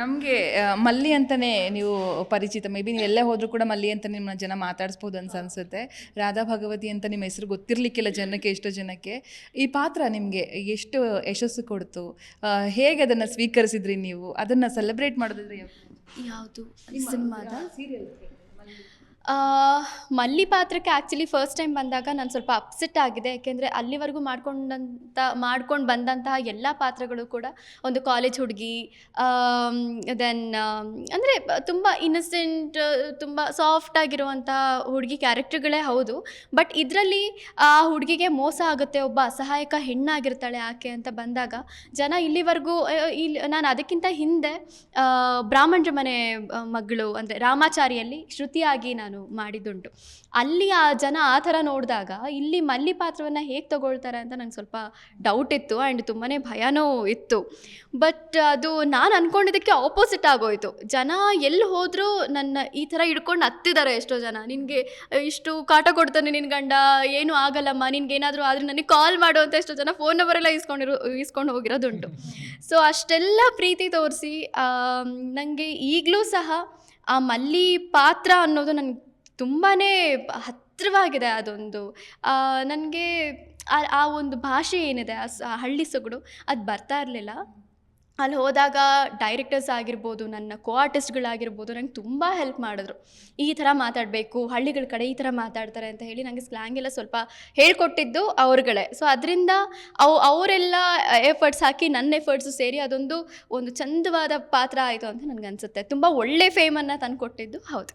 ನಮಗೆ ಮಲ್ಲಿ ಅಂತಲೇ ನೀವು ಪರಿಚಿತ. ಮೇ ಬಿ ನೀವು ಎಲ್ಲೇ ಹೋದರೂ ಕೂಡ ಮಲ್ಲಿ ಅಂತ ನಿಮ್ಮ ಜನ ಮಾತಾಡಿಸ್ಬೋದು ಅಂತ ಅನಿಸುತ್ತೆ. ರಾಧಾ ಭಗವತಿ ಅಂತ ನಿಮ್ಮ ಹೆಸರು ಗೊತ್ತಿರಲಿಕ್ಕಿಲ್ಲ ಜನಕ್ಕೆ ಎಷ್ಟೋ ಜನಕ್ಕೆ. ಈ ಪಾತ್ರ ನಿಮಗೆ ಎಷ್ಟು ಯಶಸ್ಸು ಕೊಡ್ತು? ಹೇಗೆ ಅದನ್ನು ಸ್ವೀಕರಿಸಿದ್ರಿ ನೀವು? ಅದನ್ನು ಸೆಲೆಬ್ರೇಟ್ ಮಾಡೋದಾದ್ರೆ ಯಾವುದು? ಸಿನಿಮಾದ? ಮಲ್ಲಿ ಪಾತ್ರಕ್ಕೆ ಆ್ಯಕ್ಚುಲಿ ಫಸ್ಟ್ ಟೈಮ್ ಬಂದಾಗ ನಾನು ಸ್ವಲ್ಪ ಅಪ್ಸೆಟ್ ಆಗಿದೆ. ಯಾಕೆಂದರೆ ಅಲ್ಲಿವರೆಗೂ ಮಾಡ್ಕೊಂಡಂಥ ಮಾಡ್ಕೊಂಡು ಬಂದಂತಹ ಎಲ್ಲ ಪಾತ್ರಗಳು ಕೂಡ ಒಂದು ಕಾಲೇಜ್ ಹುಡುಗಿ ದೆನ್ ಅಂದರೆ ತುಂಬ ಇನ್ನಸೆಂಟ್ ತುಂಬ ಸಾಫ್ಟ್ ಆಗಿರುವಂತಹ ಹುಡುಗಿ ಕ್ಯಾರೆಕ್ಟರ್ಗಳೇ ಹೌದು. ಬಟ್ ಇದರಲ್ಲಿ ಆ ಹುಡುಗಿಗೆ ಮೋಸ ಆಗುತ್ತೆ, ಒಬ್ಬ ಅಸಹಾಯಕ ಹೆಣ್ಣಾಗಿರ್ತಾಳೆ ಆಕೆ ಅಂತ ಬಂದಾಗ ಜನ ಇಲ್ಲಿವರೆಗೂ ಇಲ್ಲಿ ನಾನು ಅದಕ್ಕಿಂತ ಹಿಂದೆ ಬ್ರಾಹ್ಮಣರ ಮನೆ ಮಗಳು ಅಂದರೆ ರಾಮಾಚಾರಿಯಲ್ಲಿ ಶ್ರುತಿಯಾಗಿ ನಾನು ಮಾಡಿದ್ದುಂಟು. ಅಲ್ಲಿ ಆ ಜನ ಆ ಥರ ನೋಡಿದಾಗ ಇಲ್ಲಿ ಮಲ್ಲಿ ಪಾತ್ರವನ್ನು ಹೇಗೆ ತಗೊಳ್ತಾರೆ ಅಂತ ನಂಗೆ ಸ್ವಲ್ಪ ಡೌಟ್ ಇತ್ತು ಆ್ಯಂಡ್ ತುಂಬಾ ಭಯನೂ ಇತ್ತು. ಬಟ್ ಅದು ನಾನು ಅಂದ್ಕೊಂಡಿದ್ದಕ್ಕೆ ಆಪೋಸಿಟ್ ಆಗೋಯ್ತು. ಜನ ಎಲ್ಲಿ ಹೋದರೂ ನನ್ನ ಈ ಥರ ಹಿಡ್ಕೊಂಡು ಹತ್ತಿದ್ದಾರೆ ಎಷ್ಟೋ ಜನ. ನಿನಗೆ ಇಷ್ಟು ಕಾಟ ಕೊಡ್ತಾನೆ ನಿನ್ನ ಗಂಡ, ಏನು ಆಗಲ್ಲಮ್ಮ, ನಿನ್ಗೆ ಏನಾದರೂ ಆದರೆ ನನಗೆ ಕಾಲ್ ಮಾಡು ಅಂತ ಎಷ್ಟೋ ಜನ ಫೋನ್ ನಂಬರೆಲ್ಲ ಇಸ್ಕೊಂಡಿರೋ ಇಸ್ಕೊಂಡು ಹೋಗಿರೋದುಂಟು. ಸೊ ಅಷ್ಟೆಲ್ಲ ಪ್ರೀತಿ ತೋರಿಸಿ ನನಗೆ ಈಗಲೂ ಸಹ ಆ ಮಲ್ಲಿ ಪಾತ್ರ ಅನ್ನೋದು ನನಗೆ ತುಂಬಾ ಹತ್ತಿರವಾಗಿದೆ ಅದೊಂದು. ನನಗೆ ಆ ಒಂದು ಭಾಷೆ ಏನಿದೆ, ಆ ಹಳ್ಳಿ ಸೊಗಡು, ಅದು ಬರ್ತಾ ಇರಲಿಲ್ಲ. ಅಲ್ಲಿ ಹೋದಾಗ ಡೈರೆಕ್ಟರ್ಸ್ ಆಗಿರ್ಬೋದು, ನನ್ನ ಕೋ ಆರ್ಟಿಸ್ಟ್ಗಳಾಗಿರ್ಬೋದು ನಂಗೆ ತುಂಬ ಹೆಲ್ಪ್ ಮಾಡಿದ್ರು. ಈ ಥರ ಮಾತಾಡಬೇಕು, ಹಳ್ಳಿಗಳ ಕಡೆ ಈ ಥರ ಮಾತಾಡ್ತಾರೆ ಅಂತ ಹೇಳಿ ನನಗೆ ಸ್ಲ್ಯಾಂಗ್ ಎಲ್ಲ ಸ್ವಲ್ಪ ಹೇಳ್ಕೊಟ್ಟಿದ್ದು ಅವ್ರುಗಳೇ. ಸೊ ಅದರಿಂದ ಅವು, ಅವರೆಲ್ಲ ಎಫರ್ಟ್ಸ್ ಹಾಕಿ ನನ್ನ ಎಫರ್ಟ್ಸು ಸೇರಿ ಅದೊಂದು, ಒಂದು ಚಂದವಾದ ಪಾತ್ರ ಆಯಿತು ಅಂತ ನನಗನ್ಸುತ್ತೆ ತುಂಬ ಒಳ್ಳೆ ಫೇಮನ್ನು ತಂದು ಕೊಟ್ಟಿದ್ದು ಹೌದು.